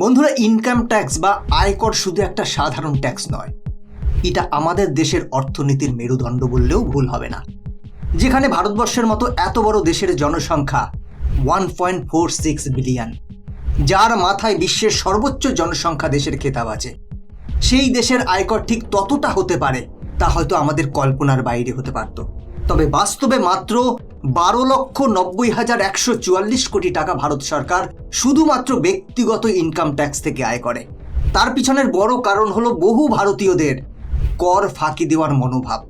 বন্ধুরা income tax বা আয়কর শুধু একটা সাধারণ ট্যাক্স নয়। এটা আমাদের দেশের অর্থনীতির মেরুদণ্ড বললেও ভুল হবে না। যেখানে ভারতবর্ষের মতো এত বড় দেশের জনসংখ্যা one point four six billion যার মাথায় বিশ্বের সর্বোচ্চ জনসংখ্যা দেশের খেতাব আছে। সেই দেশের আয়কর ঠিক ততটা হতে পারে তা হয়তো আমাদের কল্পনার বাইরে হতে পারত। তবে বাস্তবে মাত্র বারো লক্ষ নব্বই হাজার একশো চুয়াল্লিশ কোটি টাকা ভারত সরকার শুধুমাত্র ব্যক্তিগত ইনকাম ট্যাক্স থেকে আয় করে। তার পিছনের বড় কারণ হলো বহু ভারতীয়দের কর ফাঁকি দেওয়ার মনোভাব।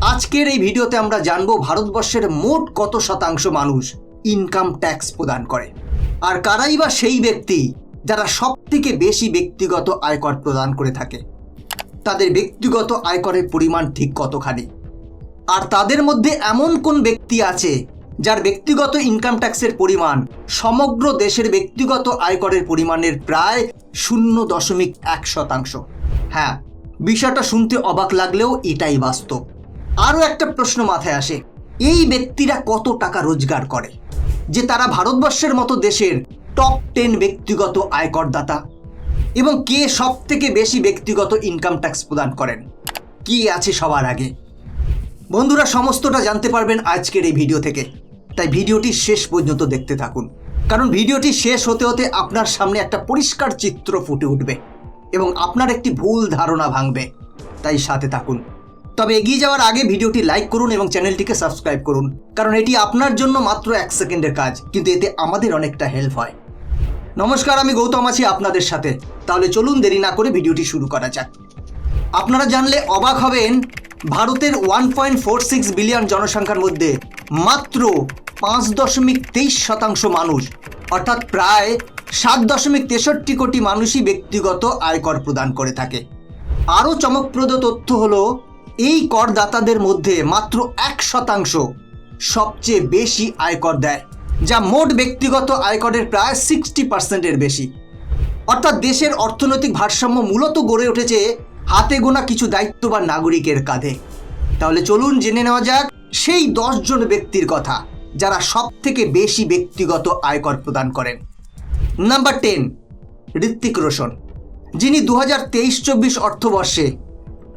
আজকের এই ভিডিওতে আমরা জানব ভারতবর্ষের মোট কত শতাংশ মানুষ ইনকাম ট্যাক্স প্রদান করে। আর কারাই বা সেই ব্যক্তি যারা সব থেকে বেশি ব্যক্তিগত আয়কর প্রদান করে থাকে। তাদের ব্যক্তিগত আয়করের পরিমাণ ঠিক কতখানি? আর তাদের মধ্যে এমন কোন ব্যক্তি আছে যার ব্যক্তিগত ইনকাম ট্যাক্সের পরিমাণ সমগ্র দেশের ব্যক্তিগত আয়করের পরিমাণের প্রায় শূন্য দশমিক এক শতাংশ? হ্যাঁ বিষয়টা শুনতে অবাক লাগলেও এটাই বাস্তব। আরও একটা প্রশ্ন মাথায় আসে, এই ব্যক্তিরা কত টাকা রোজগার করে? যে তারা ভারতবর্ষের মতো দেশের টপ টেন ব্যক্তিগত আয়করদাতা এবং কে সব থেকে বেশি ব্যক্তিগত ইনকাম ট্যাক্স প্রদান করেন? কি আছে সবার আগে? বন্ধুরা সমস্তটা জানতে পারবেন আজকের এই ভিডিও থেকে। তাই ভিডিওটি শেষ পর্যন্ত দেখতে থাকুন। কারণ ভিডিওটি শেষ হতে হতে আপনার সামনে একটা পরিষ্কার চিত্র ফুটে উঠবে এবং আপনার একটি ভুল ধারণা ভাঙবে। তাই সাথে থাকুন। তবে এগিয়ে যাওয়ার আগে ভিডিওটি লাইক করুন এবং চ্যানেলটিকে সাবস্ক্রাইব করুন। কারণ এটি আপনার জন্য মাত্র এক সেকেন্ডের কাজ, কিন্তু এতে আমাদের অনেকটা হেল্প হয়। নমস্কার, আমি গৌতম আছি আপনাদের সাথে। তাহলে চলুন দেরি না করে ভিডিওটি শুরু করা যাক। আপনারা জানলে অবাক হবেন ভারতের one point four six billion জনসংখ্যার মধ্যে মাত্র পাঁচ দশমিক তেইশ শতাংশ মানুষ, অর্থাৎ প্রায় সাত দশমিক তেষট্টি কোটি মানুষই ব্যক্তিগত আয়কর প্রদান করে থাকে। আরও চমকপ্রদ তথ্য হল, এই করদাতাদের মধ্যে মাত্র এক শতাংশ সবচেয়ে বেশি আয়কর দেয়, যা মোট ব্যক্তিগত আয়করের প্রায় সিক্সটি পার্সেন্টের বেশি। অর্থাৎ দেশের অর্থনৈতিক ভারসাম্য মূলত গড়ে উঠেছে হাতে গোনা কিছু দায়িত্ববান নাগরিকের কাঁধে। তাহলে চলুন জেনে নেওয়া যাক সেই জন ব্যক্তির কথা, যারা সব থেকে বেশি ব্যক্তিগত আয়কর প্রদান করেন। Number ten Hrithik Roshan. যিনি দু হাজার তেইশ চব্বিশ অর্থবর্ষে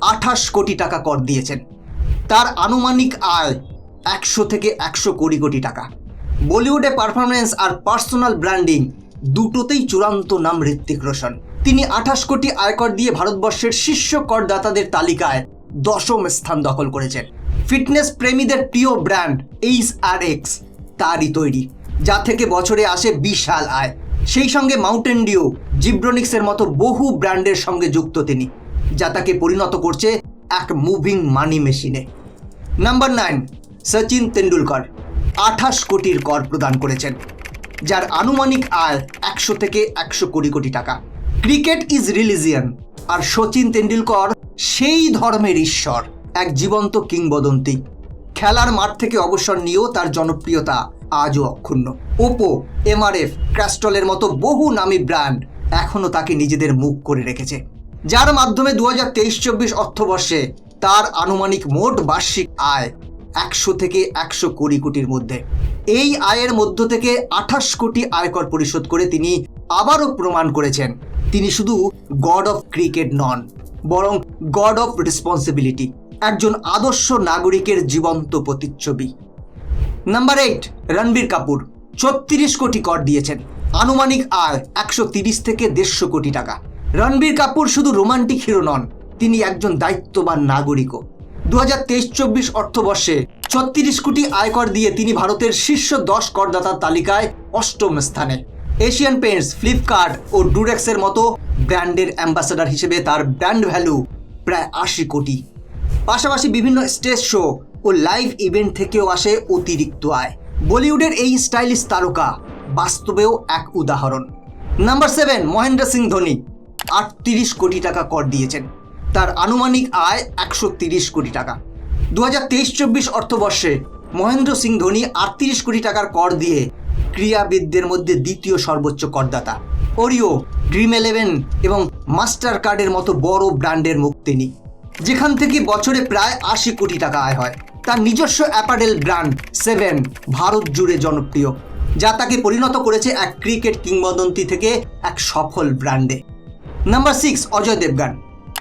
আঠাশ কোটি টাকা কর দিয়েছেন। তার আনুমানিক আয় একশো থেকে একশো কুড়ি কোটি কোটি টাকা। বলিউডে পারফরমেন্স আর পার্সোনাল ব্র্যান্ডিং দুটোতেই চূড়ান্ত নাম ঋত্বিক রোশন। তিনি আঠাশ কোটি আয়কর দিয়ে ভারতবর্ষের শীর্ষ করদাতাদের তালিকায় দশম স্থান দখল করেছেন। ফিটনেস প্রেমীদের প্রিয় ব্র্যান্ড এইচ আর এক্স তারই তৈরি, যা থেকে বছরে আসে বিশাল আয়। সেই সঙ্গে মাউন্টেন ডিউ, জিব্রনিক্সের মতো বহু ব্র্যান্ডের সঙ্গে যুক্ত তিনি, যা তাকে পরিণত করছে এক মুভিং মানি মেশিনে। নাম্বার নাইন, সচিন তেন্ডুলকর, আঠাশ কোটির কর প্রদান করেছেন, যার আনুমানিক আয় একশো থেকে একশো কোটি কোটি টাকা। ক্রিকেট ইজ রিলিজিয়ান, আর সচিন তেন্ডুলকর সেই ধর্মের ঈশ্বর, এক জীবন্ত কিংবদন্তি। খেলার মাঠ থেকে অবসর নিয়েও তার জনপ্রিয়তা আজও অক্ষুণ্ণ। ওপো, এমআরএফ ক্র্যাস্টলের মতো বহু নামী ব্র্যান্ড এখনও তাকে নিজেদের মুখ করে রেখেছে। যার মাধ্যমে দু হাজার তেইশ চব্বিশ অর্থবর্ষে তার আনুমানিক মোট বার্ষিক আয় একশো থেকে একশো কোটি কোটির মধ্যে। এই আয়ের মধ্য থেকে আঠাশ কোটি আয়কর পরিশোধ করে তিনি আবারও প্রমাণ করেছেন। তিনি শুধু গড অফ ক্রিকেট নন, বরং গড অফ রেসপন্সিবিলিটি একজন আদর্শ নাগরিকের জীবন্ত প্রতিচ্ছবি। নাম্বার এইট রণবীর কাপুর, ছত্রিশ কোটি কর দিয়েছেন। আনুমানিক আয় একশো তিরিশ থেকে দেড়শো কোটি টাকা। রণবীর কাপুর শুধু রোমান্টিক হিরো নন, তিনি একজন দায়িত্ববান নাগরিকও। দু হাজার তেইশ চব্বিশ অর্থবর্ষে ছত্রিশ কোটি আয়কর দিয়ে তিনি ভারতের শীর্ষ দশ করদাতার তালিকায় অষ্টম স্থানে। এশিয়ান পেন্টস ফ্লিপকার্ট ও ডুরেক্সের মতো ব্র্যান্ডের অ্যাম্বাসাডার হিসেবে তার ব্র্যান্ড ভ্যালু প্রায় আশি কোটি। পাশাপাশি বিভিন্ন স্টেজ শো ও লাইভ ইভেন্ট থেকেও আসে অতিরিক্ত আয়। বলিউডের এই স্টাইলিশ তারকা বাস্তবেও এক উদাহরণ। নাম্বার সেভেন, মহেন্দ্র সিং ধোনি, আটত্রিশ কোটি টাকা কর দিয়েছেন। তার আনুমানিক আয় একশো তিরিশ কোটি টাকা। দু হাজার তেইশ চব্বিশ অর্থবর্ষে মহেন্দ্র সিং ধোনি আটত্রিশ কোটি টাকার কর দিয়ে ক্রীড়াবিদদের মধ্যে দ্বিতীয় সর্বোচ্চ করদাতা। ওরিও, ড্রিম এলেভেন এবং মাস্টার কার্ডের মতো বড় ব্র্যান্ডের মুখ তিনি। যেখান থেকে বছরে প্রায় আশি কোটি টাকা আয় হয়। তার নিজস্ব অ্যাপারেল ব্র্যান্ড সেভেন ভারত জুড়ে জনপ্রিয়, যা তাকে পরিণত করেছে এক ক্রিকেট কিংবদন্তি থেকে এক সফল ব্র্যান্ডে। Number six, Ajay Devgan.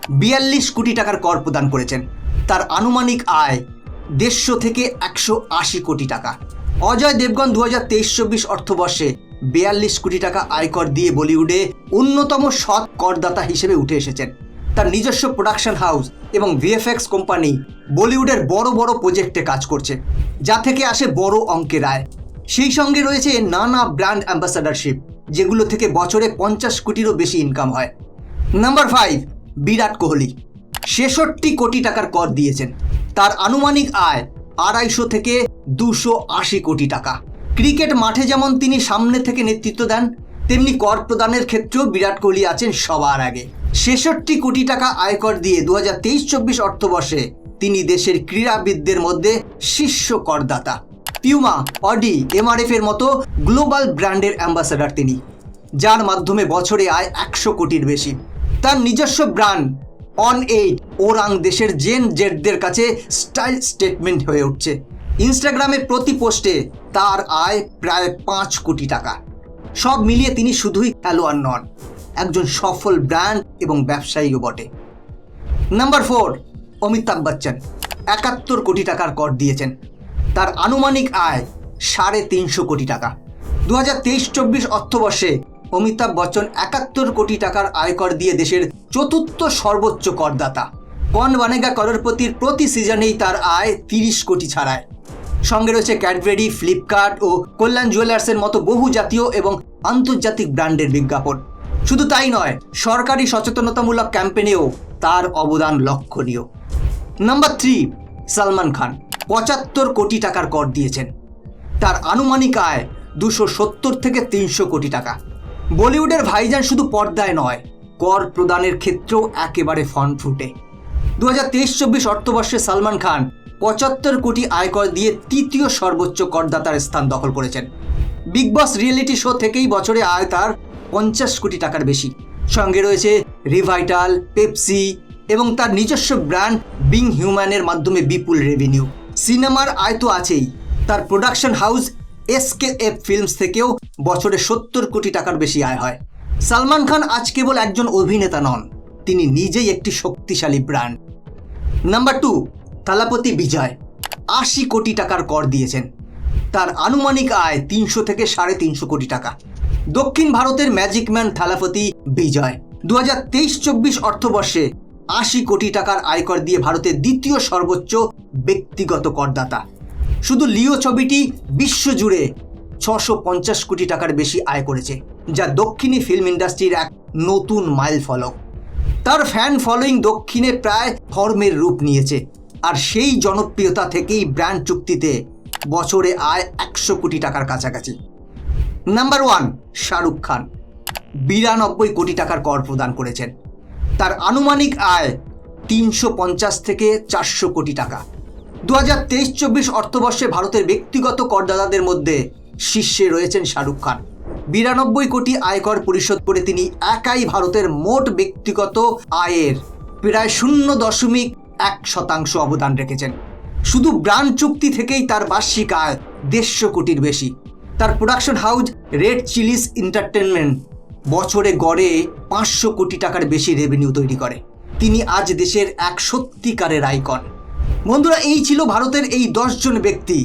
বিয়াল্লিশ কোটি টাকার কর প্রদান করেছেন। তার আনুমানিক আয় দেড়শো থেকে একশো আশি কোটি টাকা। অজয় দেবগন দু হাজার তেইশ চব্বিশ অর্থবর্ষে বিয়াল্লিশ কোটি টাকা আয়কর দিয়ে বলিউডে অন্যতম সৎ করদাতা হিসেবে উঠে এসেছেন। তার নিজস্ব প্রোডাকশন হাউস এবং ভিএফএক্স কোম্পানি বলিউডের বড় বড় প্রজেক্টে কাজ করছে, যা থেকে আসে বড় অঙ্কের আয়। সেই সঙ্গে রয়েছে নানা ব্র্যান্ড অ্যাম্বাসাডারশিপ, যেগুলো থেকে বছরে পঞ্চাশ কোটিরও বেশি ইনকাম হয়। Number five Virat Kohli. ছেষট্টি কোটি টাকার কর দিয়েছেন। তার আনুমানিক আয় আড়াইশো থেকে দুশো আশি কোটি টাকা। ক্রিকেট মাঠে যেমন তিনি সামনে থেকে নেতৃত্ব দেন, তেমনি কর প্রদানের ক্ষেত্রেও বিরাট কোহলি আছেন সবার আগে। ছেষট্টি কোটি টাকা আয়কর দিয়ে দু হাজার তেইশ চব্বিশ অর্থবর্ষে তিনি দেশের ক্রীড়াবিদদের মধ্যে শীর্ষ করদাতা। পিউমা, অডি, এমআরএফ এর মতো গ্লোবাল ব্র্যান্ডের অ্যাম্বাসাডার তিনি, যার মাধ্যমে বছরে আয় একশো কোটির বেশি। তার নিজস্ব ব্র্যান্ড অন এইট ওরাং দেশের জেন জেডদের কাছে স্টাইল স্টেটমেন্ট হয়ে উঠছে। ইনস্টাগ্রামে প্রতি পোস্টে তার আয় প্রায় পাঁচ কোটি টাকা। সব মিলিয়ে তিনি শুধুই খেলোয়াড় নন, একজন সফল ব্র্যান্ড এবং ব্যবসায়ীও বটে। নাম্বার ফোর অমিতাভ বচ্চন, একাত্তর কোটি টাকার কর দিয়েছেন। তার আনুমানিক আয় সাড়ে তিনশো কোটি টাকা। দু হাজার তেইশ চব্বিশ অর্থবর্ষে অমিতাভ বচ্চন একাত্তর কোটি টাকার আয়কর দিয়ে দেশের চতুর্থ সর্বোচ্চ করদাতা। কন বানেগা করোরপতির প্রতি সিজনেই তার আয় তিরিশ কোটি ছাড়ায়। সঙ্গে রয়েছে ক্যাডবেরি ফ্লিপকার্ট ও কল্যাণ জুয়েলার্সের মতো বহু জাতীয় এবং আন্তর্জাতিক ব্র্যান্ডের বিজ্ঞাপন। শুধু তাই নয়, সরকারি সচেতনতামূলক ক্যাম্পেনেও তার অবদান লক্ষণীয়। নাম্বার থ্রি, সালমান খান, পঁচাত্তর কোটি টাকার কর দিয়েছেন। তার আনুমানিক আয় দুশো সত্তর থেকে তিনশো কোটি টাকা। বলিউডের ভাইজান শুধু পর্দায় নয়, কর প্রদানের ক্ষেত্রেও একেবারে ফন ফুটে দু হাজার তেইশ চব্বিশ অর্থবর্ষে সালমান খান পঁচাত্তর কোটি আয়কর দিয়ে তৃতীয় সর্বোচ্চ করদাতার স্থান দখল করেছেন। বিগ বস রিয়েলিটি শো থেকেই বছরে আয় তার পঞ্চাশ কোটি টাকার বেশি। সঙ্গে রয়েছে রিভাইটাল, পেপসি এবং তার নিজস্ব ব্র্যান্ড বিং হিউম্যানের মাধ্যমে বিপুল রেভিনিউ সিনেমার আয় তো আছেই, তার production house SK F films থেকেও বছরে সত্তর কোটি টাকার বেশি আয় হয়। সালমান খান আজ কেবল একজন অভিনেতা নন, তিনি নিজেই একটি শক্তিশালী brand. Number two Thalapathy Vijay, আশি কোটি টাকার কর দিয়েছেন। তার আনুমানিক আয় তিনশো থেকে সাড়ে তিনশো কোটি টাকা। দক্ষিণ ভারতের ম্যাজিক ম্যান থালাপতি বিজয় দু হাজার তেইশ চব্বিশ অর্থবর্ষে আশি কোটি টাকার আয়কর দিয়ে ভারতের দ্বিতীয় সর্বোচ্চ ব্যক্তিগত করদাতা। শুধু লিও ছবিটি বিশ্বজুড়ে ছশো পঞ্চাশ কোটি টাকার বেশি আয় করেছে, যা দক্ষিণী ফিল্ম ইন্ডাস্ট্রির এক নতুন মাইল ফলক। তার ফ্যান ফলোয়িং দক্ষিণে প্রায় ধর্মের রূপ নিয়েছে, আর সেই জনপ্রিয়তা থেকেই ব্র্যান্ড চুক্তিতে বছরে আয় একশো কোটি টাকার কাছাকাছি। নাম্বার ওয়ান শাহরুখ খান, বিরানব্বই কোটি টাকার কর প্রদান করেছেন। তার আনুমানিক আয় তিনশো পঞ্চাশ থেকে চারশো কোটি টাকা। দু হাজার তেইশ চব্বিশ অর্থবর্ষে ভারতের ব্যক্তিগত করদাতাদের মধ্যে শীর্ষে রয়েছেন শাহরুখ খান। বিরানব্বই কোটি আয়কর পরিশোধ করে তিনি একাই ভারতের মোট ব্যক্তিগত আয়ের প্রায় শূন্য দশমিক এক শতাংশ অবদান রেখেছেন। শুধু ব্রান্ড চুক্তি থেকেই তার বার্ষিক আয় দেড়শো কোটির বেশি। তার production house Red Chillies Entertainment বছরে গড়ে পাঁচশো কোটি টাকার বেশি রেভিনিউ তৈরি করে। তিনি আজ দেশের এক সত্যিকারের আইকন। বন্ধুরা, এই ছিল ভারতের এই দশজন ব্যক্তি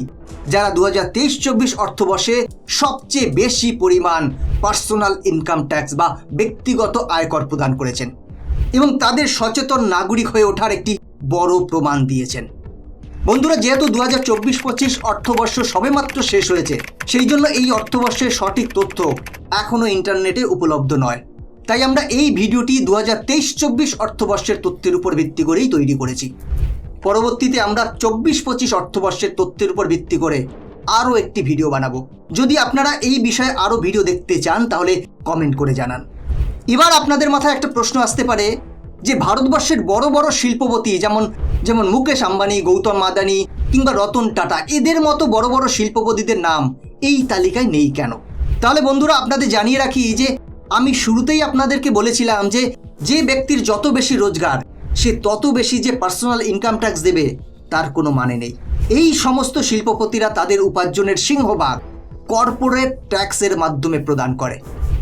যারা দু হাজার তেইশ চব্বিশ অর্থবর্ষে সবচেয়ে বেশি পরিমাণ পার্সোনাল ইনকাম ট্যাক্স বা ব্যক্তিগত আয়কর প্রদান করেছেন এবং তাদের সচেতন নাগরিক হয়ে ওঠার একটি বড় প্রমাণ দিয়েছেন। বন্ধুরা, যেহেতু দু হাজার চব্বিশ পঁচিশ অর্থবর্ষ সবেমাত্র শেষ হয়েছে, সেই জন্য এই অর্থবর্ষের সঠিক তথ্য এখনও ইন্টারনেটে উপলব্ধ নয়। তাই আমরা এই ভিডিওটি দু হাজার তেইশ চব্বিশ অর্থবর্ষের তথ্যের উপর ভিত্তি করেই তৈরি করেছি। পরবর্তীতে আমরা চব্বিশ পঁচিশ অর্থবর্ষের তথ্যের উপর ভিত্তি করে আরও একটি ভিডিও বানাবো। যদি আপনারা এই বিষয়ে আরও ভিডিও দেখতে চান, তাহলে কমেন্ট করে জানান। এবার আপনাদের মাথায় একটা প্রশ্ন আসতে পারে যে ভারতবর্ষের বড় বড় শিল্পপতি যেমন যেমন মুকেশ আম্বানি, গৌতম মাদানি কিংবা রতন টাটা, এদের মতো বড় বড় শিল্পপতিদের নাম এই তালিকায় নেই কেন? তাহলে বন্ধুরা, আপনাদের জানিয়ে রাখি যে আমি শুরুতেই আপনাদেরকে বলেছিলাম যে যে ব্যক্তির যত বেশি রোজগার সে তত বেশি যে পার্সোনাল ইনকাম ট্যাক্স দেবে, তার কোনো মানে নেই। এই সমস্ত শিল্পপতিরা তাদের উপার্জনের সিংহভাগ কর্পোরেট ট্যাক্সের মাধ্যমে প্রদান করে।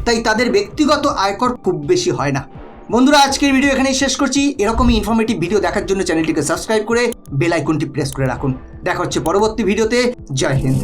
তাই তাদের ব্যক্তিগত আয়কর খুব বেশি হয় না। বন্ধুরা, আজকের ভিডিও এখানেই শেষ করছি। এরকমই ইনফরমেটিভ ভিডিও দেখার জন্য চ্যানেলটিকে সাবস্ক্রাইব করে বেল আইকনটি প্রেস করে রাখুন। দেখা হচ্ছে পরবর্তী ভিডিওতে জয় হিন্দ।